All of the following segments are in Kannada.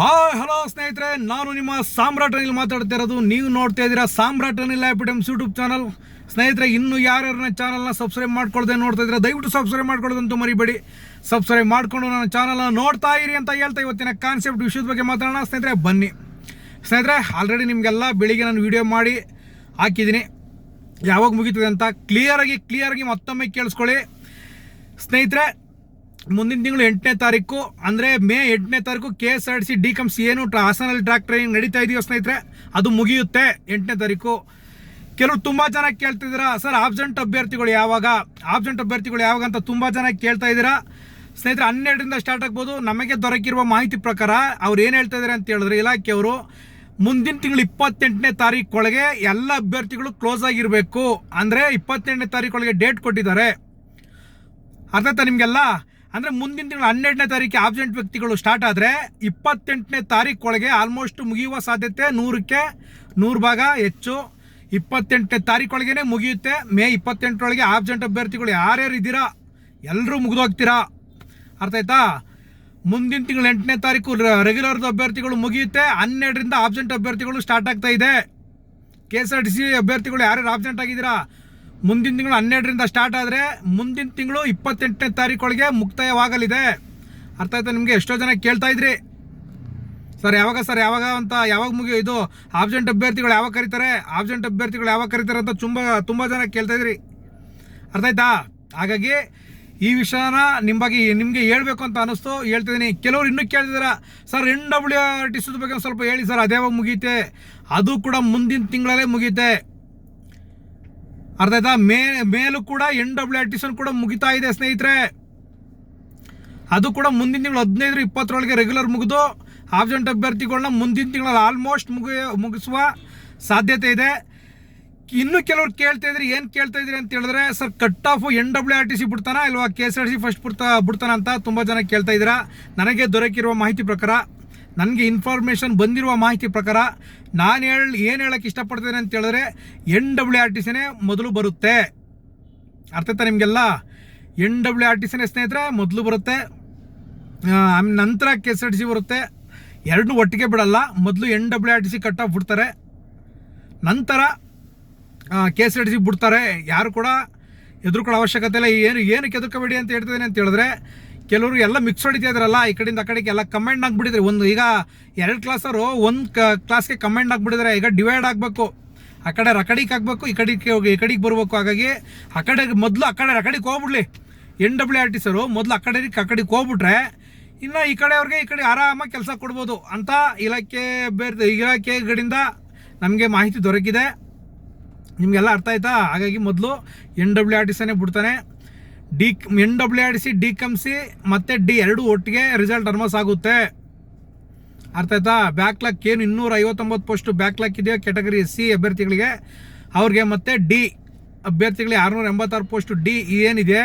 ಹಾಯ್, ಹಲೋ ಸ್ನೇಹಿತರೆ, ನಾನು ನಿಮ್ಮ ಸಾಮ್ರಾಟ್ ಅನಿಲ್ ಮಾತಾಡ್ತಾ ಇರೋದು. ನೀವು ನೋಡ್ತಾ ಇದ್ದೀರಾ ಸಾಮ್ರಾಟ್ ಅನಿಲ್ ಆ್ಯಪಿಟಮ್ಸ್ ಯೂಟ್ಯೂಬ್ ಚಾನಲ್. ಸ್ನೇಹಿತರೆ, ಇನ್ನು ಯಾರ್ಯಾರನ್ನ ಚಾನಲ್ನ ಸಬ್ಸ್ಕ್ರೈಬ್ ಮಾಡ್ಕೊಳ್ದೆ ನೋಡ್ತಾ ಇದ್ದೀರಾ, ದಯವಿಟ್ಟು ಸಬ್ಸ್ಕ್ರೈಬ್ ಮಾಡ್ಕೊಳ್ಳೋದಂತೂ ಮರಿಬೇಡಿ. ಸಬ್ಸ್ಕ್ರೈಬ್ ಮಾಡಿಕೊಂಡು ನನ್ನ ಚಾನಲ್ನ ನೋಡ್ತಾ ಇರಿ ಅಂತ ಹೇಳ್ತಾ ಇವತ್ತಿನ ಕಾನ್ಸೆಪ್ಟ್ ವಿಷಯದ ಬಗ್ಗೆ ಮಾತಾಡೋಣ. ಸ್ನೇಹಿತರೆ, ಬನ್ನಿ. ಸ್ನೇಹಿತರೆ ಆಲ್ರೆಡಿ ನಿಮಗೆಲ್ಲ ಬೆಳಿಗ್ಗೆ ನಾನು ವಿಡಿಯೋ ಮಾಡಿ ಹಾಕಿದ್ದೀನಿ. ಯಾವಾಗ ಮುಗೀತದೆ ಅಂತ ಕ್ಲಿಯರಾಗಿ ಕ್ಲಿಯರಾಗಿ ಮತ್ತೊಮ್ಮೆ ಕೇಳಿಸ್ಕೊಳ್ಳಿ. ಸ್ನೇಹಿತರೆ ಮುಂದಿನ ತಿಂಗಳು ಎಂಟನೇ ತಾರೀಕು, ಅಂದರೆ ಮೇ ಎಂಟನೇ ತಾರೀಕು K S R C D comes ಏನು ಹಾಸನಲ್ಲಿ ಟ್ರ್ಯಾಕ್ ಟ್ರೈನಿಂಗ್ ನಡೀತಾ ಇದೆಯೋ ಸ್ನೇಹಿತರೆ, ಅದು ಮುಗಿಯುತ್ತೆ ಎಂಟನೇ ತಾರೀಕು. ಕೆಲವರು ತುಂಬ ಜನ ಕೇಳ್ತಿದ್ದೀರಾ, ಸರ್ ಆಬ್ಸೆಂಟ್ ಅಭ್ಯರ್ಥಿಗಳು ಯಾವಾಗ? ಆಬ್ಸೆಂಟ್ ಅಭ್ಯರ್ಥಿಗಳು ಯಾವಾಗ? ಅಂತ ತುಂಬ ಜನ ಕೇಳ್ತಾ ಇದ್ದೀರಾ. ಸ್ನೇಹಿತರೆ, ಹನ್ನೆರಡರಿಂದ ಸ್ಟಾರ್ಟ್ ಆಗ್ಬೋದು. ನಮಗೆ ದೊರಕಿರುವ ಮಾಹಿತಿ ಪ್ರಕಾರ ಅವ್ರು ಏನು ಹೇಳ್ತಾ ಇದ್ದಾರೆ ಅಂತ ಹೇಳಿದ್ರೆ ಇಲಾಖೆಯವರು ಮುಂದಿನ ತಿಂಗಳು ಇಪ್ಪತ್ತೆಂಟನೇ ತಾರೀಕೊಳಗೆ ಎಲ್ಲ ಅಭ್ಯರ್ಥಿಗಳು ಕ್ಲೋಸ್ ಆಗಿರಬೇಕು. ಅಂದರೆ ಇಪ್ಪತ್ತೆಂಟನೇ ತಾರೀಕೊಳಗೆ ಡೇಟ್ ಕೊಟ್ಟಿದ್ದಾರೆ. ಅರ್ಥ ನಿಮಗೆಲ್ಲ? ಅಂದರೆ ಮುಂದಿನ ತಿಂಗಳು ಹನ್ನೆರಡನೇ ತಾರೀಕು ಆಬ್ಸೆಂಟ್ ವ್ಯಕ್ತಿಗಳು ಸ್ಟಾರ್ಟ್ ಆದ್ರೆ ಇಪ್ಪತ್ತೆಂಟನೇ ತಾರೀಕೊಳಗೆ ಆಲ್ಮೋಸ್ಟ್ ಮುಗಿಯುವ ಸಾಧ್ಯತೆ ನೂರಕ್ಕೆ ನೂರು ಭಾಗ ಹೆಚ್ಚು. ಇಪ್ಪತ್ತೆಂಟನೇ ತಾರೀಕೊಳಗೆ ಮುಗಿಯುತ್ತೆ. ಮೇ ಇಪ್ಪತ್ತೆಂಟರೊಳಗೆ ಆಬ್ಸೆಂಟ್ ಅಭ್ಯರ್ಥಿಗಳು ಯಾರ್ಯಾರು ಇದ್ದೀರಾ? ಎಲ್ಲರೂ ಮುಗಿದೋಗ್ತೀರಾ ಅರ್ಥ ಆಯ್ತಾ? ಮುಂದಿನ ತಿಂಗಳು ಎಂಟನೇ ತಾರೀಕು ರೆಗ್ಯುಲರ್ದು ಅಭ್ಯರ್ಥಿಗಳು ಮುಗಿಯುತ್ತೆ. ಹನ್ನೆರಡರಿಂದ ಆಬ್ಸೆಂಟ್ ಅಭ್ಯರ್ಥಿಗಳು ಸ್ಟಾರ್ಟ್ ಆಗ್ತಾ ಇದೆ. K S R T C ಅಭ್ಯರ್ಥಿಗಳು ಯಾರ್ಯಾರು ಆಬ್ಸೆಂಟ್ ಆಗಿದ್ದೀರಾ? ಮುಂದಿನ ತಿಂಗಳು ಹನ್ನೆರಡರಿಂದ ಸ್ಟಾರ್ಟ್ ಆದರೆ ಮುಂದಿನ ತಿಂಗಳು ಇಪ್ಪತ್ತೆಂಟನೇ ತಾರೀಕೊಳಗೆ ಮುಕ್ತಾಯವಾಗಲಿದೆ. ಅರ್ಥ ಆಯ್ತಾ ನಿಮಗೆ? ಎಷ್ಟೋ ಜನ ಕೇಳ್ತಾ ಇದ್ರಿ. ಸರ್, ಯಾವಾಗ ಸರ್, ಯಾವಾಗ ಅಂತ, ಯಾವಾಗ ಮುಗಿಯೋ ಇದು? ಆಬ್ಸೆಂಟ್ ಅಭ್ಯರ್ಥಿಗಳು ಯಾವಾಗ ಕರೀತಾರೆ? ಆಬ್ಸೆಂಟ್ ಅಭ್ಯರ್ಥಿಗಳು ಯಾವಾಗ ಕರೀತಾರೆ ಅಂತ ತುಂಬ ತುಂಬ ಜನ ಕೇಳ್ತಾ ಇದ್ರಿ. ಅರ್ಥ ಆಯ್ತಾ? ಹಾಗಾಗಿ ಈ ವಿಷಯನ ನಿಮ್ಮ ನಿಮಗೆ ಹೇಳಬೇಕು ಅಂತ ಅನಿಸ್ತು. ಹೇಳ್ತಿದ್ದೀನಿ ಕೆಲವರು ಇನ್ನೂ ಕೇಳ್ತಿದಾರ. Sir N W R T ಬಗ್ಗೆ ಸ್ವಲ್ಪ ಹೇಳಿ ಸರ್. ಅದ್ಯಾವಾಗ ಮುಗಿಯುತ್ತೆ? ಅದು ಕೂಡ ಮುಂದಿನ ತಿಂಗಳಲ್ಲೇ ಮುಗಿಯುತ್ತೆ. ಅರ್ಥ ಆಯ್ತಾ ಮೇ, ಮೇಲೂ ಕೂಡ ಎನ್ ಡಬ್ಲ್ಯೂ ಆರ್ ಟಿ ಕೂಡ ಮುಗಿತಾ ಇದೆ, ಸ್ನೇಹಿತರೆ. ಅದು ಕೂಡ ಮುಂದಿನ ತಿಂಗಳು ಹದಿನೈದು ಇಪ್ಪತ್ತರೊಳಗೆ ರೆಗ್ಯುಲರ್ ಮುಗಿದು ಆಬ್ಜೆಂಟ್ ಅಭ್ಯರ್ಥಿಗಳನ್ನ ಮುಂದಿನ ತಿಂಗಳಲ್ಲಿ ಆಲ್ಮೋಸ್ಟ್ ಮುಗಿ, ಮುಗಿಸುವ ಸಾಧ್ಯತೆ ಇದೆ. ಇನ್ನು ಕೆಲವ್ರು ಕೇಳ್ತಾ ಇದ್ರಿ, ಏನು ಕೇಳ್ತಾ ಇದ್ರಿ ಅಂತ ಹೇಳಿದ್ರೆ sir cut off N W R T C ಬಿಡ್ತಾನ, ಇಲ್ವಾ K S R T C first ಬಿಡ್ತಾ, ಬಿಡ್ತಾನ ಅಂತ ತುಂಬ ಜನ ಕೇಳ್ತಾ ಇದ್ದೀರಾ. ನನಗೆ ದೊರಕಿರುವ ಮಾಹಿತಿ ಪ್ರಕಾರ ನನಗೆ ಇನ್ಫಾರ್ಮೇಷನ್ ಬಂದಿರುವ ಮಾಹಿತಿ ಪ್ರಕಾರ ನಾನು ಹೇಳಿ, ಏನು ಹೇಳಕ್ಕೆ ಇಷ್ಟಪಡ್ತೇನೆ ಅಂತ ಹೇಳಿದ್ರೆ ಎನ್ ಡಬ್ಲ್ಯೂ ಆರ್ ಟಿ ಸಿನೇ ಮೊದಲು ಬರುತ್ತೆ. ಅರ್ಥ ಆಯ್ತಾ ನಿಮಗೆಲ್ಲ? ಎನ್ ಡಬ್ಲ್ಯೂ ಆರ್ ಟಿ ಸಿನೇ ಸ್ನೇಹಿತರೆ ಮೊದಲು ಬರುತ್ತೆ. ಆಮೇಲೆ ನಂತರ K S R T C ಬರುತ್ತೆ. ಎರಡನ್ನೂ ಒಟ್ಟಿಗೆ ಬಿಡಲ್ಲ. ಮೊದಲು N W R T C cut off ಬಿಡ್ತಾರೆ. ನಂತರ K S R T C ಬಿಡ್ತಾರೆ. ಯಾರು ಕೂಡ ಎದುರುಕೊಳ್ಳೋ ಅವಶ್ಯಕತೆ ಇಲ್ಲ. ಏನು, ಏನಕ್ಕೆ ಎದುರ್ಕೋಬೇಡಿ ಅಂತ ಹೇಳ್ತಿದ್ದೇನೆ ಅಂತ ಹೇಳಿದ್ರೆ ಕೆಲವರು ಎಲ್ಲ ಮಿಕ್ಸ್ ಹೊಡಿತಾ ಇದ್ರಲ್ಲ, ಈ ಕಡೆಯಿಂದ ಆ ಕಡೆಗೆ ಎಲ್ಲ ಕಮೆಂಟ್ ಆಗಿಬಿಟ್ಟಿದ್ರೆ. ಒಂದು ಈಗ ಎರಡು ಕ್ಲಾಸರು ಒಂದು ಕ ಕ್ಲಾಸ್ಗೆ ಕಮೆಂಟ್ ಆಗಿಬಿಟ್ಟಿದ್ರೆ, ಈಗ ಡಿವೈಡ್ ಆಗಬೇಕು. ಆ ಕಡೆ ರಕಡಿಗೆ ಆಗಬೇಕು, ಈ ಕಡೆಗೆ ಹೋಗಿ, ಈ ಕಡೆಗೆ ಬರಬೇಕು. ಹಾಗಾಗಿ ಆ ಕಡೆಗೆ ಮೊದಲು ಆ ಕಡೆ ರಕಡಿಗೆ ಹೋಗ್ಬಿಡ್ಲಿ. N W R T sir ಮೊದಲು ಆ ಕಡೆ ಆ ಕಡೆಗೆ ಹೋಗ್ಬಿಟ್ರೆ, ಇನ್ನು ಈ ಕಡೆಯವ್ರಿಗೆ ಈ ಕಡೆ ಆರಾಮಾಗಿ ಕೆಲಸ ಕೊಡ್ಬೋದು ಅಂತ ಇಲಾಖೆ ಬೇರೆ ಇಲಾಖೆಗಳಿಂದ ನಮಗೆ ಮಾಹಿತಿ ದೊರಕಿದೆ. ನಿಮಗೆಲ್ಲ ಅರ್ಥ ಆಯ್ತಾ? ಹಾಗಾಗಿ ಮೊದಲು ಎನ್ ಡಬ್ಲ್ಯೂ ಆರ್ ಟಿ ಸಿನೇ ಬಿಡ್ತಾನೆ. D N W R C, D come C ಮತ್ತು ಡಿ ಎರಡು ಒಟ್ಟಿಗೆ ರಿಸಲ್ಟ್ ಅರ್ಮಸ್ ಆಗುತ್ತೆ. ಅರ್ಥ ಆಯ್ತಾ? ಬ್ಯಾಕ್ಲಾಕ್ ಏನು ಇನ್ನೂರ ಐವತ್ತೊಂಬತ್ತು ಪೋಸ್ಟು ಬ್ಯಾಕ್ಲಾಕ್ ಇದೆಯೋ ಕ್ಯಾಟಗರಿ ಎಸ್ ಸಿ ಅಭ್ಯರ್ಥಿಗಳಿಗೆ, ಅವ್ರಿಗೆ ಮತ್ತು ಡಿ ಅಭ್ಯರ್ಥಿಗಳಿಗೆ ಆರುನೂರ ಎಂಬತ್ತಾರು ಪೋಸ್ಟು ಡಿ ಏನಿದೆ,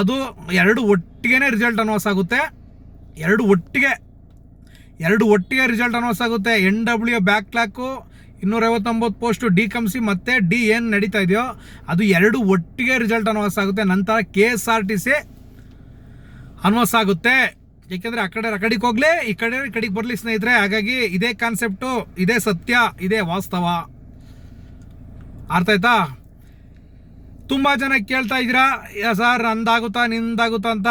ಅದು ಎರಡು ಒಟ್ಟಿಗೆ ರಿಸಲ್ಟ್ ಅನ್ವಾಸ್ ಆಗುತ್ತೆ. ಎರಡು ಒಟ್ಟಿಗೆ ಎರಡು ಒಟ್ಟಿಗೆ ರಿಸಲ್ಟ್ ಅನೌನ್ಸ್ ಆಗುತ್ತೆ. ಎನ್ ಡಬ್ಲ್ಯೂ ಬ್ಯಾಕ್ಲಾಕು ಇನ್ನೂರೈವತ್ತೊಂಬತ್ತು ಪೋಸ್ಟು ಡಿ ಕಮ್ಸಿ ಮತ್ತು ಡಿ ಏನು ನಡೀತಾ ಇದೆಯೋ, ಅದು ಎರಡು ಒಟ್ಟಿಗೆ ರಿಸಲ್ಟ್ ಅನೌನ್ಸ್ ಆಗುತ್ತೆ. ನಂತರ K S R T C announce ಆಗುತ್ತೆ. ಏಕೆಂದರೆ ಆ ಕಡೆ, ಆ ಕಡೆಗೆ ಹೋಗ್ಲಿ, ಈ ಕಡೆ, ಈ ಕಡೆಗೆ ಬರಲಿ ಸ್ನೇಹಿತರೆ. ಹಾಗಾಗಿ ಇದೇ ಕಾನ್ಸೆಪ್ಟು ಇದೇ ಸತ್ಯ, ಇದೇ ವಾಸ್ತವ. ಅರ್ಥ ಆಯ್ತಾ? ತುಂಬ ಜನ ಕೇಳ್ತಾ ಇದ್ದೀರಾ ಸರ್, ನಂದಾಗುತ್ತಾ, ನಿಂದಾಗುತ್ತಾ ಅಂತ.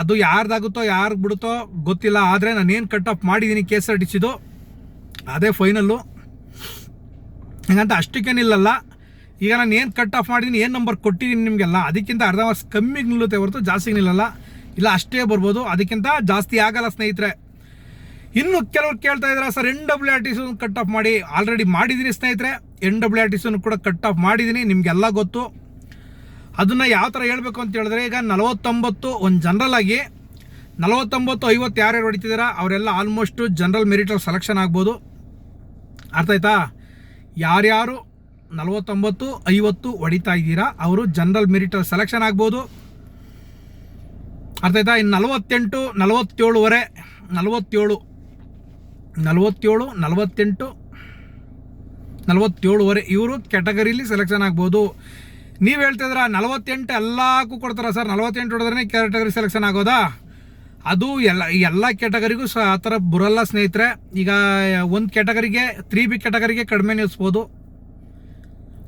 ಅದು ಯಾರ್ದಾಗುತ್ತೋ, ಯಾರಿಗೆ ಬಿಡುತ್ತೋ ಗೊತ್ತಿಲ್ಲ. ಆದರೆ ನಾನೇನು ಕಟ್ ಆಫ್ ಮಾಡಿದ್ದೀನಿ ಕೆ ಎಸ್ ಆರ್ ಟಿ ಸಿದು. ಅದೇ ಫೈನಲ್ಲು ಹಂಗಂತ ಅಷ್ಟಕ್ಕೇನಿಲ್ಲಲ್ಲ. ಈಗ ನಾನು ಏನು ಕಟ್ ಆಫ್ ಮಾಡಿದ್ದೀನಿ ಏನು ನಂಬರ್ ಕೊಟ್ಟಿದ್ದೀನಿ ನಿಮಗೆಲ್ಲ, ಅದಕ್ಕಿಂತ ಅರ್ಧ ವರ್ಷ ಕಮ್ಮಿಗೆ ನಿಲ್ಲುತ್ತೆ ಹೊರತು ಜಾಸ್ತಿ ನಿಲ್ಲಲ್ಲ. ಇಲ್ಲ, ಅಷ್ಟೇ ಬರ್ಬೋದು, ಅದಕ್ಕಿಂತ ಜಾಸ್ತಿ ಆಗಲ್ಲ ಸ್ನೇಹಿತರೆ. ಇನ್ನು ಕೆಲವರು ಕೇಳ್ತಾ ಇದ್ದಾರೆ sir N W R T C cut off ಮಾಡಿ ಆಲ್ರೆಡಿ ಮಾಡಿದ್ದೀನಿ ಸ್ನೇಹಿತರೆ. ಎನ್ ಡಬ್ಲ್ಯೂ ಆರ್ ಟಿ ಸಿನೂ ಕೂಡ ಕಟ್ ಆಫ್ ಮಾಡಿದ್ದೀನಿ ನಿಮಗೆಲ್ಲ ಗೊತ್ತು. ಅದನ್ನು ಯಾವ ಥರ ಹೇಳಬೇಕು ಅಂತ ಹೇಳಿದ್ರೆ, ಈಗ ನಲವತ್ತೊಂಬತ್ತು, ಒಂದು ಜನರಲ್ ಆಗಿ, ನಲವತ್ತೊಂಬತ್ತು, ಐವತ್ತು ಯಾರ್ಯಾರು ಹೊಡಿತಿದ್ದೀರಾ ಅವರೆಲ್ಲ ಆಲ್ಮೋಸ್ಟು ಜನರಲ್ ಮೆರಿಟಲ್ಲಿ ಸೆಲೆಕ್ಷನ್ ಆಗ್ಬೋದು. ಅರ್ಥ ಆಯ್ತಾ? ಯಾರ್ಯಾರು ನಲವತ್ತೊಂಬತ್ತು, ಐವತ್ತು ಹೊಡಿತಾ ಇದ್ದೀರಾ, ಅವರು ಜನರಲ್ ಮೆರಿಟಲ್ಲಿ ಸೆಲೆಕ್ಷನ್ ಆಗ್ಬೋದು. ಅರ್ಥ ಆಯ್ತಾ? ಇನ್ನು ನಲವತ್ತೆಂಟು ನಲವತ್ತೇಳುವರೆ ನಲವತ್ತೇಳು ನಲವತ್ತೇಳು, ನಲವತ್ತೆಂಟು ನಲವತ್ತೇಳುವರೆ ಇವರು ಕ್ಯಾಟಗರಿಲಿ ಸೆಲೆಕ್ಷನ್ ಆಗ್ಬೋದು. ನೀವು ಹೇಳ್ತಿದ್ರ ನಲವತ್ತೆಂಟು ಎಲ್ಲಕ್ಕೂ ಕೊಡ್ತಾರ ಸರ್? ನಲವತ್ತೆಂಟು ಹೊಡೆದ್ರೆ ಕ್ಯಾಟಗರಿ ಸೆಲೆಕ್ಷನ್ ಆಗೋದಾ? ಅದು ಎಲ್ಲ ಎಲ್ಲ ಕ್ಯಾಟಗರಿಗೂ ಸಹ ಆ ಥರ ಬರಲ್ಲ ಸ್ನೇಹಿತರೆ. ಈಗ, ಒಂದು ಕ್ಯಾಟಗರಿಗೆ ತ್ರೀ ಬಿ ಕ್ಯಾಟಗರಿಗೆ ಕಡಿಮೆ ನಿಲ್ಲಿಸ್ಬೋದು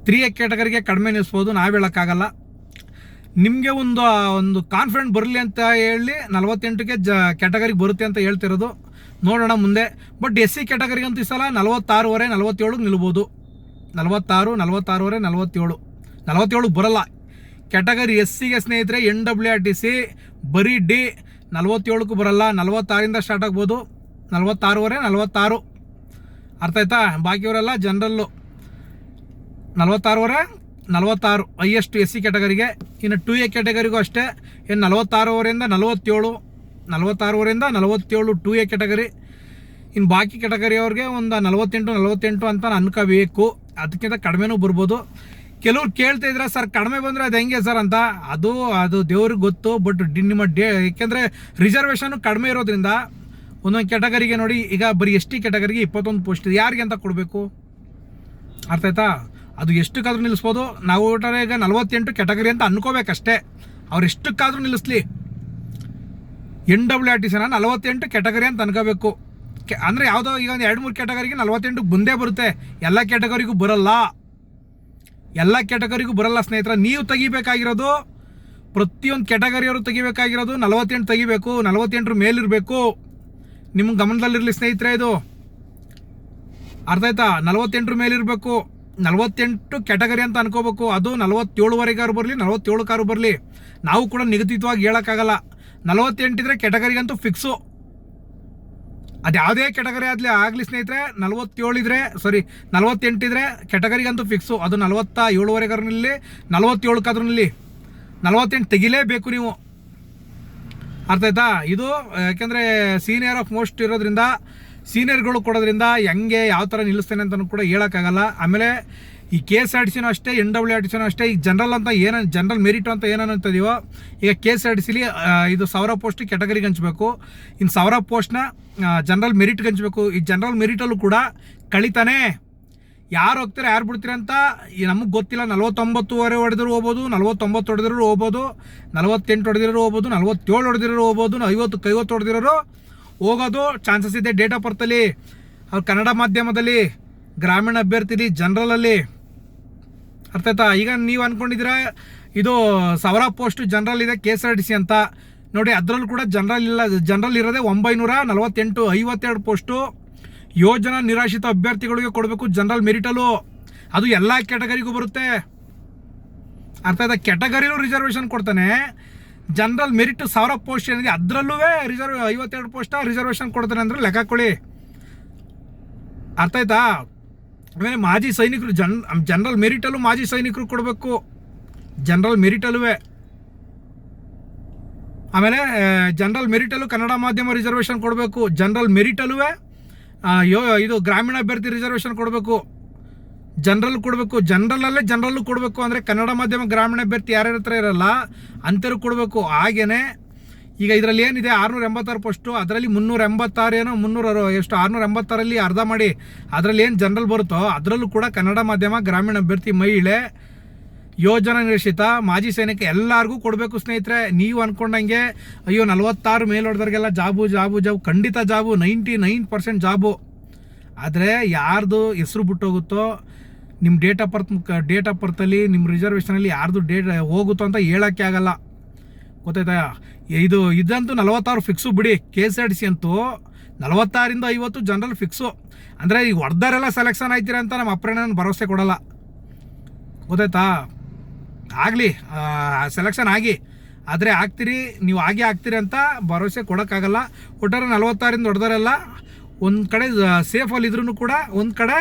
ತ್ರೀ ಎ ಕ್ಯಾಟಗರಿಗೆ ಕಡಿಮೆ ನಿಲ್ಲಿಸ್ಬೋದು ನಾವು ಹೇಳೋಕ್ಕಾಗಲ್ಲ. ನಿಮಗೆ ಒಂದು ಒಂದು ಕಾನ್ಫಿಡೆಂಟ್ ಬರಲಿ ಅಂತ ಹೇಳಿ ನಲವತ್ತೆಂಟಕ್ಕೆ ಜ ಕ್ಯಾಟಗರಿಗೆ ಬರುತ್ತೆ ಅಂತ ಹೇಳ್ತಿರೋದು. ನೋಡೋಣ ಮುಂದೆ. ಬಟ್ ಎಸ್ ಸಿ ಕ್ಯಾಟಗರಿಗೆ ಅಂತ ಈ ಸಲ ನಲವತ್ತಾರೂವರೆ, ನಲವತ್ತೇಳು ನಿಲ್ಬೋದು. ನಲವತ್ತಾರು, ನಲವತ್ತಾರೂವರೆ, ನಲವತ್ತೇಳು. ನಲವತ್ತೇಳು ಬರಲ್ಲ. ಕ್ಯಾಟಗರಿ ಎಸ್ ಸಿಗೆ ಸ್ನೇಹಿತರೆ N W R T C ಬರೀ ಡಿ ನಲವತ್ತೇಳಕ್ಕೂ ಬರಲ್ಲ ನಲ್ವತ್ತಾರಿಂದ ಸ್ಟಾರ್ಟ್ ಆಗ್ಬೋದು. ನಲ್ವತ್ತಾರೂವರೆ, ನಲ್ವತ್ತಾರು. ಅರ್ಥ ಆಯ್ತಾ? ಬಾಕಿಯವರೆಲ್ಲ ಜನರಲ್ಲು ನಲ್ವತ್ತಾರೂವರೆ, ನಲವತ್ತಾರು ಹೈಯೆಸ್ಟ್ ಎಸ್ ಸಿ ಕ್ಯಾಟಗರಿಗೆ ಇನ್ನು ಟು ಎ ಕ್ಯಾಟಗರಿಗೂ ಅಷ್ಟೇ. ಇನ್ನು ನಲವತ್ತಾರೂವರೆಯಿಂದ ನಲವತ್ತೇಳು ನಲವತ್ತಾರೂವರೆಯಿಂದ ನಲವತ್ತೇಳು ಟು ಎ ಕ್ಯಾಟಗರಿ ಇನ್ನು ಬಾಕಿ ಕ್ಯಾಟಗರಿಯವ್ರಿಗೆ ಒಂದು ನಲವತ್ತೆಂಟು ನಲವತ್ತೆಂಟು ಅಂತ ಅನ್ಕೋಬೇಕು. ಅದಕ್ಕಿಂತ ಕಡಿಮೆನೂ ಬರ್ಬೋದು. ಕೆಲವ್ರು ಕೇಳ್ತಾ ಇದ್ರೆ, ಸರ್, ಕಡಿಮೆ ಬಂದರೆ ಅದು ಹೆಂಗೆ ಸರ್ ಅಂತ? ಅದು ಅದು ದೇವ್ರಿಗೆ ಗೊತ್ತು, ಬಟ್ ನಿಮ್ಮ ಡೇ ಏಕೆಂದರೆ ರಿಸರ್ವೇಷನ್ ಕಡಿಮೆ ಇರೋದ್ರಿಂದ ಒಂದೊಂದು ಕ್ಯಾಟಗರಿಗೆ ನೋಡಿ, ಈಗ ಬರೀ ಎಸ್ ಟಿ ಕ್ಯಾಟಗರಿಗೆ ಇಪ್ಪತ್ತೊಂದು ಪೋಸ್ಟ್ ಇದೆ. ಯಾರಿಗೆ ಅಂತ ಕೊಡಬೇಕು? ಅರ್ಥ ಆಯ್ತಾ? ಅದು ಎಷ್ಟಕ್ಕಾದ್ರೂ ನಿಲ್ಲಿಸ್ಬೋದು. ನಾವು ಒಟ್ಟಾರೆ ಈಗ ನಲವತ್ತೆಂಟು ಕ್ಯಾಟಗರಿ ಅಂತ ಅನ್ಕೋಬೇಕಷ್ಟೇ. ಅವ್ರು ಎಷ್ಟಕ್ಕಾದ್ರೂ ನಿಲ್ಲಿಸ್ಲಿ. ಎನ್ ಡಬ್ಲ್ಯೂ ಆರ್ ಟಿ ಸಿನ ನಲವತ್ತೆಂಟು ಕ್ಯಾಟಗರಿ ಅಂತ ಅನ್ಕೋಬೇಕು. ಕೆ- ಅಂದ್ರೆ ಯಾವುದೋ ಈಗ ಒಂದು ಎರಡು ಮೂರು ಕ್ಯಾಟಗರಿಗೆ ನಲವತ್ತೆಂಟು ಬಂದೇ ಬರುತ್ತೆ. ಎಲ್ಲ ಕ್ಯಾಟಗರಿಗೂ ಬರಲ್ಲ. ಎಲ್ಲ ಕ್ಯಾಟಗರಿಗೂ ಬರಲ್ಲ ಸ್ನೇಹಿತರ. ನೀವು ತೆಗಿಬೇಕಾಗಿರೋದು, ಪ್ರತಿಯೊಂದು ಕ್ಯಾಟಗರಿಯವರು ತೆಗಿಬೇಕಾಗಿರೋದು ನಲವತ್ತೆಂಟು ತೆಗಿಬೇಕು, ನಲವತ್ತೆಂಟರ ಮೇಲಿರಬೇಕು. ನಿಮ್ಮ ಗಮನದಲ್ಲಿರಲಿ ಸ್ನೇಹಿತರೆ ಇದು. ಅರ್ಥ ಆಯ್ತಾ? ನಲವತ್ತೆಂಟರ ಮೇಲಿರಬೇಕು. ನಲವತ್ತೆಂಟು ಕ್ಯಾಟಗರಿ ಅಂತ ಅನ್ಕೋಬೇಕು. ಅದು ನಲವತ್ತೇಳುವರೆಗಾರು ಬರಲಿ ನಲವತ್ತೇಳು ಕಾರು ಬರಲಿ. ನಾವು ಕೂಡ ನಿಗದಿತವಾಗಿ ಹೇಳೋಕ್ಕಾಗಲ್ಲ. ನಲವತ್ತೆಂಟಿದ್ರೆ ಕ್ಯಾಟಗರಿಗಂತೂ ಫಿಕ್ಸು ಅದು ಯಾವುದೇ ಕೆಟಗರಿ ಆಗಲಿ ಆಗಲಿ ಸ್ನೇಹಿತರೆ ನಲವತ್ತೇಳಿದ್ರೆ ಸಾರಿ ನಲವತ್ತೆಂಟಿದ್ರೆ ಕೆಟಗರಿಗಂತೂ ಫಿಕ್ಸು ಅದು ನಲವತ್ತ ಏಳುವರೆಗರ್ನಲ್ಲಿ ನಿಲ್ಲಿ, ನಲವತ್ತೇಳಕ್ಕಾದ್ರೂ ನಿಲ್ಲಿ. ನಲವತ್ತೆಂಟು ತೆಗಿಲೇಬೇಕು ನೀವು. ಅರ್ಥ ಆಯ್ತಾ? ಇದು, ಯಾಕೆಂದರೆ ಸೀನಿಯರ್ ಆಫ್ ಮೋಸ್ಟ್ ಇರೋದ್ರಿಂದ ಸೀನಿಯರ್ಗಳು ಕೊಡೋದ್ರಿಂದ ಹೆಂಗೆ, ಯಾವ ಥರ ನಿಲ್ಲಿಸ್ತೇನೆ ಅಂತ ಕೂಡ ಹೇಳೋಕ್ಕಾಗಲ್ಲ. ಆಮೇಲೆ ಈ ಕೆ ಎಸ್ ಆರ್ ಟಿ ಸಿನೂ ಅಷ್ಟೇ ಎನ್ ಡಬ್ಲ್ಯೂ ಆರ್ ಟಿ ಸಿನೂ ಅಷ್ಟೇ ಈಗ ಜನರಲ್ ಅಂತ ಏನ ಜನರಲ್ ಮೆರಿಟ್ ಅಂತ ಏನೇನು ಅಂತಿದೀವೋ ಈಗ ಕೆ ಎಸ್ ಆರ್ ಟಿ ಸಿಲಿ ಇದು ಸಾವಿರ ಪೋಸ್ಟ್ ಕ್ಯಾಟಗರಿಗೆ ಹಂಚಬೇಕು. ಇನ್ನು ಸಾವಿರ ಪೋಸ್ಟ್ನ ಜನರಲ್ ಮೆರಿಟ್ಗೆ ಹಂಚಬೇಕು. ಈ ಜನರಲ್ ಮೆರಿಟಲ್ಲೂ ಕೂಡ ಕಳಿತಾನೆ. ಯಾರು ಹೋಗ್ತಾರೆ, ಯಾರು ಬಿಡ್ತೀರ ಅಂತ ನಮಗೆ ಗೊತ್ತಿಲ್ಲ. ನಲವತ್ತೊಂಬತ್ತುವರೆ ಹೊಡೆದ್ರು ಹೋಗ್ಬೋದು, ನಲವತ್ತೊಂಬತ್ತು ಹೊಡೆದ್ರು ಹೋಗ್ಬೋದು, ನಲವತ್ತೆಂಟು ಹೊಡೆದಿರೋರು ಹೋಗ್ಬೋದು, ನಲವತ್ತೇಳು ಹೊಡೆದಿರೋರು ಹೋಗ್ಬೋದು, ಐವತ್ತು ಐವತ್ತು ಹೊಡೆದಿರೋರು ಹೋಗೋದು ಚಾನ್ಸಸ್ ಇದೆ. ಡೇಟ್ ಆಫ್ ಬರ್ತಲ್ಲಿ ಅವ್ರು ಕನ್ನಡ ಮಾಧ್ಯಮದಲ್ಲಿ ಗ್ರಾಮೀಣ ಅಭ್ಯರ್ಥಿಲಿ ಜನರಲಲ್ಲಿ ಅರ್ಥ ಆಯ್ತಾ ಈಗ ನೀವು ಅನ್ಕೊಂಡಿದ್ದೀರಾ, ಇದು ಸಾವಿರ ಪೋಸ್ಟ್ ಜನರಲ್ ಇದೆ K S R T C ಅಂತ. ನೋಡಿ, ಅದರಲ್ಲೂ ಕೂಡ ಜನರಲ್ ಇಲ್ಲ, ಜನರಲ್ ಇರೋದೇ ಒಂಬೈನೂರ ನಲವತ್ತೆಂಟು, ಐವತ್ತೆರಡು ಪೋಸ್ಟು. ಯೋಜನಾ ನಿರಾಶ್ರಿತ ಅಭ್ಯರ್ಥಿಗಳಿಗೆ ಕೊಡಬೇಕು ಜನರಲ್ ಮೆರಿಟಲು ಅದು ಎಲ್ಲ ಕ್ಯಾಟಗರಿಗೂ ಬರುತ್ತೆ. ಅರ್ಥ ಆಯ್ತಾ ಕ್ಯಾಟಗರಿಲೂ ರಿಸರ್ವೇಷನ್ ಕೊಡ್ತಾನೆ. ಜನರಲ್ ಮೆರಿಟ್ ಸಾವಿರ ಪೋಸ್ಟ್ ಏನಿದೆ ಅದರಲ್ಲೂ ರಿಸರ್ವ್, ಐವತ್ತೆರಡು ಪೋಸ್ಟ ರಿಸರ್ವೇಷನ್ ಕೊಡ್ತಾನೆ ಅಂದ್ರೆ ಲೆಕ್ಕ ಕೊಳ್ಳಿ ಅರ್ಥ ಆಯ್ತಾ ಆಮೇಲೆ ಮಾಜಿ ಸೈನಿಕರು ಜನ್, ಜನರಲ್ ಮೆರಿಟಲ್ಲೂ ಮಾಜಿ ಸೈನಿಕರು ಕೊಡಬೇಕು. ಜನರಲ್ ಮೆರಿಟಲ್ಲೂ ಆಮೇಲೆ ಜನರಲ್ ಮೆರಿಟಲ್ಲು ಕನ್ನಡ ಮಾಧ್ಯಮ ರಿಸರ್ವೇಷನ್ ಕೊಡಬೇಕು. ಜನರಲ್ ಮೆರಿಟಲ್ಲೂ ಯೋ, ಇದು ಗ್ರಾಮೀಣ ಅಭ್ಯರ್ಥಿ ರಿಸರ್ವೇಷನ್ ಕೊಡಬೇಕು. ಜನರಲ್ ಕೊಡಬೇಕು. ಜನರಲ್ಲೇ ಜನರಲ್ಲೂ ಕೊಡಬೇಕು ಅಂದರೆ ಕನ್ನಡ ಮಾಧ್ಯಮ ಗ್ರಾಮೀಣ ಅಭ್ಯರ್ಥಿ ಯಾರ್ಯಾರ ಹತ್ರ ಇರಲ್ಲ, ಅಂಥವ್ರು ಕೊಡಬೇಕು. ಹಾಗೇನೆ ಈಗ ಇದರಲ್ಲಿ ಏನಿದೆ? ಆರುನೂರ ಎಂಬತ್ತಾರು ಪೋಸ್ಟು ಅದರಲ್ಲಿ ಮುನ್ನೂರ ಎಂಬತ್ತಾರು ಏನೋ ಮುನ್ನೂರ ಎಷ್ಟು ಆರುನೂರ ಎಂಬತ್ತಾರಲ್ಲಿ ಅರ್ಧ ಮಾಡಿ. ಅದರಲ್ಲಿ ಏನು ಜನರಲ್ ಬರುತ್ತೋ, ಅದರಲ್ಲೂ ಕೂಡ ಕನ್ನಡ ಮಾಧ್ಯಮ, ಗ್ರಾಮೀಣ ಅಭ್ಯರ್ಥಿ ಮಹಿಳೆ, ಯೋಜನಾ ನಿರೀಕ್ಷಿತ, ಮಾಜಿ ಸೈನಿಕ ಎಲ್ಲರಿಗೂ ಕೊಡಬೇಕು ಸ್ನೇಹಿತರೆ. ನೀವು ಅನ್ಕೊಂಡಂಗೆ, ಅಯ್ಯೋ, ನಲವತ್ತಾರು ಮೇಲ್ ಹೊಡೆದವ್ರಿಗೆಲ್ಲ ಜಾಬು ಜಾಬು ಜಾಬು, ಖಂಡಿತ job, ninety nine percent job. ಆದರೆ ಯಾರ್ದು ಹೆಸರು ಬಿಟ್ಟೋಗುತ್ತೋ ನಿಮ್ಮ date of birth date of ಬರ್ತಲ್ಲಿ ನಿಮ್ಮ ರಿಸರ್ವೇಷನಲ್ಲಿ ಯಾರ್ದು ಡೇಟ್ ಹೋಗುತ್ತೋ ಅಂತ ಹೇಳೋಕ್ಕೆ ಆಗಲ್ಲ. ಗೊತ್ತಾಯ್ತಾ? ಇದು ಇದಂತೂ ನಲವತ್ತಾರು ಫಿಕ್ಸು ಬಿಡಿ K S R T C ಅಂತೂ ನಲವತ್ತಾರಿಂದ ಐವತ್ತು ಜನರಲ್ ಫಿಕ್ಸು ಅಂದರೆ ಈಗ ಹೊಡೆದಾರೆಲ್ಲ ಸೆಲೆಕ್ಷನ್ ಆಯ್ತೀರ ಅಂತ ನಮ್ಮ ಅಪ್ರೇಣ ಭರವಸೆ ಕೊಡಲ್ಲ. ಗೊತ್ತಾಯ್ತಾ? ಆಗಲಿ ಸೆಲೆಕ್ಷನ್ ಆಗಿ. ಆದರೆ ಆಗ್ತೀರಿ, ನೀವು ಆಗೇ ಆಗ್ತೀರಿ ಅಂತ ಭರವಸೆ ಕೊಡೋಕ್ಕಾಗಲ್ಲ. ಒಟ್ಟಾರೆ ನಲವತ್ತಾರಿಂದ ಹೊಡೆದಾರೆಲ್ಲ ಒಂದು ಕಡೆ ಸೇಫಲ್ಲಿ ಇದ್ರೂ ಕೂಡ ಒಂದು ಕಡೆ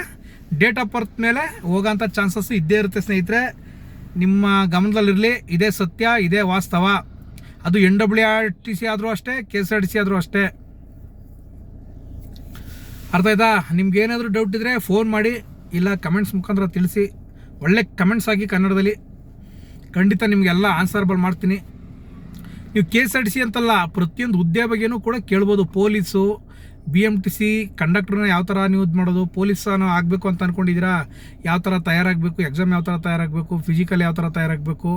ಡೇಟ್ ಆಫ್ ಬರ್ತ್ ಮೇಲೆ ಹೋಗೋಂಥ ಚಾನ್ಸಸ್ಸು ಇದ್ದೇ ಇರುತ್ತೆ ಸ್ನೇಹಿತರೆ. ನಿಮ್ಮ ಗಮನದಲ್ಲಿರಲಿ, ಇದೇ ಸತ್ಯ, ಇದೇ ವಾಸ್ತವ. ಅದು N W R T C ಆದರೂ ಅಷ್ಟೇ K S R T C ಆದರೂ ಅಷ್ಟೇ. ಅರ್ಥ ಆಯ್ತಾ? ನಿಮ್ಗೆ ಏನಾದರೂ ಡೌಟ್ ಇದ್ದರೆ ಫೋನ್ ಮಾಡಿ, ಇಲ್ಲ ಕಮೆಂಟ್ಸ್ ಮುಖಾಂತರ ತಿಳಿಸಿ. ಒಳ್ಳೆ ಕಮೆಂಟ್ಸ್ ಆಗಿ ಕನ್ನಡದಲ್ಲಿ. ಖಂಡಿತ ನಿಮಗೆಲ್ಲ ಆನ್ಸರ್ಬಲ್ ಮಾಡ್ತೀನಿ. ನೀವು K S R T C ಅಂತಲ್ಲ, ಪ್ರತಿಯೊಂದು ಹುದ್ದೆ ಬಗ್ಗೆನೂ ಕೂಡ ಕೇಳ್ಬೋದು. Police B M T C ಕಂಡಕ್ಟ್ರನ್ನ ಯಾವ ಥರ ನೀವು ಇದು ಮಾಡೋದು ಪೊಲೀಸನ್ನು ಆಗಬೇಕು ಅಂತ ಅಂದ್ಕೊಂಡಿದ್ದೀರಾ ಯಾವ ಥರ ತಯಾರಾಗಬೇಕು ಎಕ್ಸಾಮ್ ಯಾವ ಥರ ತಯಾರಾಗಬೇಕು ಫಿಸಿಕಲ್ ಯಾವ ಥರ ತಯಾರಾಗಬೇಕು?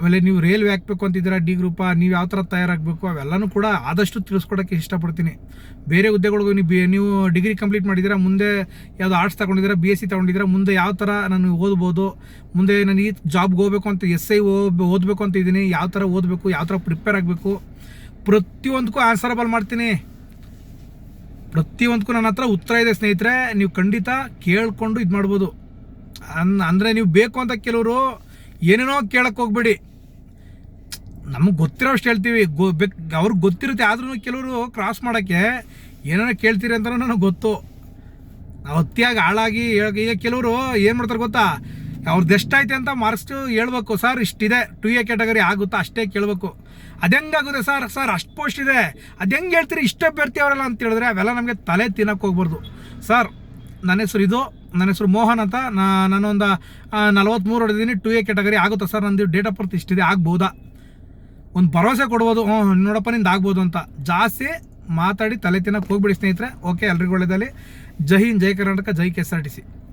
ಆಮೇಲೆ ನೀವು ರೈಲ್ವೆ ಹಾಕ್ಬೇಕು ಅಂತಿದ್ದೀರಾ ಡಿ ಗ್ರೂಪ ನೀವು ಯಾವ ಥರ ತಯಾರಾಗಬೇಕು, ಅವೆಲ್ಲನೂ ಕೂಡ ಆದಷ್ಟು ತಿಳಿಸ್ಕೊಡೋಕ್ಕೆ ಇಷ್ಟಪಡ್ತೀನಿ. ಬೇರೆ ಹುದ್ದೆಗಳಿಗೂ ನೀವು ಬಿ- ನೀವು ಡಿಗ್ರಿ ಕಂಪ್ಲೀಟ್ ಮಾಡಿದ್ದೀರಾ, ಮುಂದೆ ಯಾವುದು ಆರ್ಟ್ಸ್ ತಗೊಂಡಿದ್ದೀರಾ ಬಿ ಎಸ್ ಸಿ ತೊಗೊಂಡಿದ್ದೀರಾ, ಮುಂದೆ ಯಾವ ಥರ ನಾನು ಓದ್ಬೋದು, ಮುಂದೆ ನಾನು ಈ ಜಾಬ್ಗೆ ಹೋಗ್ಬೇಕು ಅಂತ ಎಸ್ ಐ ಓದಬೇಕು ಅಂತ ಇದ್ದೀನಿ, ಯಾವ ಥರ ಓದಬೇಕು, ಯಾವ ಥರ ಪ್ರಿಪೇರ್ ಆಗಬೇಕು, ಪ್ರತಿಯೊಂದಕ್ಕೂ ಆನ್ಸರಬಲ್ ಮಾಡ್ತೀನಿ. ಪ್ರತಿಯೊಂದಕ್ಕೂ ನನ್ನ ಹತ್ರ ಉತ್ತರ ಇದೆ ಸ್ನೇಹಿತರೆ, ನೀವು ಖಂಡಿತ ಕೇಳಿಕೊಂಡು ಇದು ಮಾಡ್ಬೋದು ಅನ್ ಅಂದರೆ ನೀವು ಬೇಕು ಅಂತ ಕೆಲವರು ಏನೇನೋ ಕೇಳಕ್ಕೆ ಹೋಗ್ಬೇಡಿ. ನಮಗೆ ಗೊತ್ತಿರೋಷ್ಟು ಹೇಳ್ತೀವಿ. ಗೊ ಬೆಕ್ ಅವ್ರಿಗೆ ಗೊತ್ತಿರುತ್ತೆ. ಆದ್ರೂ ಕೆಲವರು ಕ್ರಾಸ್ ಮಾಡೋಕ್ಕೆ ಏನೇನೋ ಕೇಳ್ತೀರಿ ಅಂತ ನನಗೆ ಗೊತ್ತು. ನಾವು ಅತಿಯಾಗಿ ಹಾಳಾಗಿ ಹೇಳ್- ಈಗ ಕೆಲವರು ಏನು ಮಾಡ್ತಾರೆ ಗೊತ್ತಾ? ಅವ್ರದ್ದು ಎಷ್ಟಾಯ್ತು ಅಂತ ಮಾರ್ಕ್ಸ್ಟು ಹೇಳ್ಬೇಕು. ಸರ್, ಇಷ್ಟಿದೆ. ಟು ಎ ಕ್ಯಾಟಗರಿ ಆಗುತ್ತಾ? ಅಷ್ಟೇ ಕೇಳಬೇಕು. ಅದು ಹೆಂಗಾಗುತ್ತೆ ಸರ್? ಸರ್, ಅಷ್ಟು ಪೋಸ್ಟ್ ಇದೆ. ಅದು ಹೆಂಗೆ ಹೇಳ್ತೀರಿ? ಇಷ್ಟ ಅಭ್ಯರ್ಥಿ ಅವರೆಲ್ಲ ಅಂತ ಹೇಳಿದ್ರೆ ಅವೆಲ್ಲ ನಮಗೆ ತಲೆ ತಿನ್ನೋಕೆ ಹೋಗ್ಬಾರ್ದು. ಸರ್, ನನ್ನ ಹೆಸರು ಇದು. ನನ್ನ ಹೆಸರು ಮೋಹನ್ ಅಂತ. ನಾನೊಂದು ನಲ್ವತ್ತ್ಮೂರು ಹೊಡೆದಿದ್ದೀನಿ. ಟು ಎ ಕ್ಯಾಟಗರಿ ಆಗುತ್ತಾ ಸರ್? ನಂದು ಡೇಟ್ ಆಫ್ ಬರ್ತ್ ಇಷ್ಟಿದೆ. ಆಗ್ಬೋದಾ? ಒಂದು ಭರವಸೆ ಕೊಡ್ಬೋದು ಹ್ಞೂ ನೋಡಪ್ಪ, ನಿಂದು ಆಗ್ಬೋದು ಅಂತ. ಜಾಸ್ತಿ ಮಾತಾಡಿ ತಲೆ ತಿನ್ನಕ್ಕೆ ಹೋಗ್ಬಿಡಿ ಸ್ನೇಹಿತರೆ. ಓಕೆ ಎಲ್ರಿಗೂ ಒಳ್ಳೆಯದಲ್ಲಿ ಜೈ ಹಿಂದ್, ಜೈ ಕರ್ನಾಟಕ, ಜೈ K S R T C.